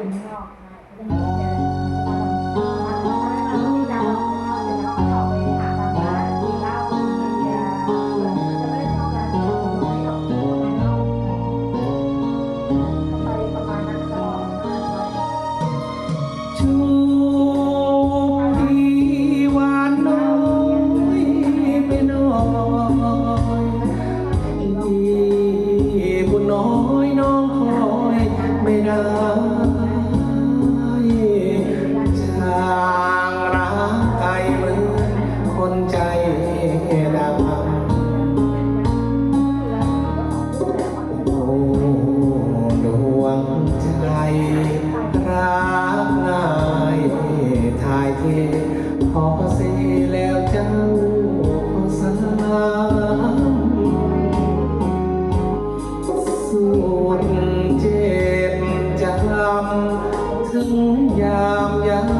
เป็นนอกน้อยน้องคอยไม่ได้ ยามยา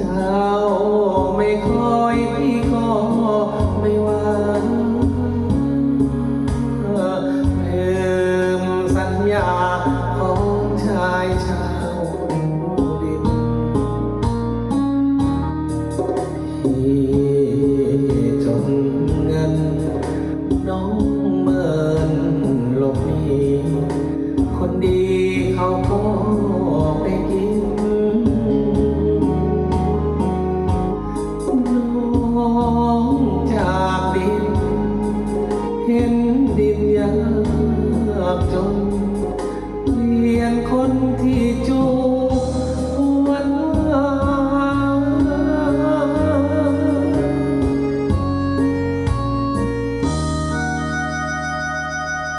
จ้าไม่คอยพี่ขอไม่หวังลืมสัญญาของชายชาวดินพี่จนเงินน้องเมินลบหนีคนดีเขาก็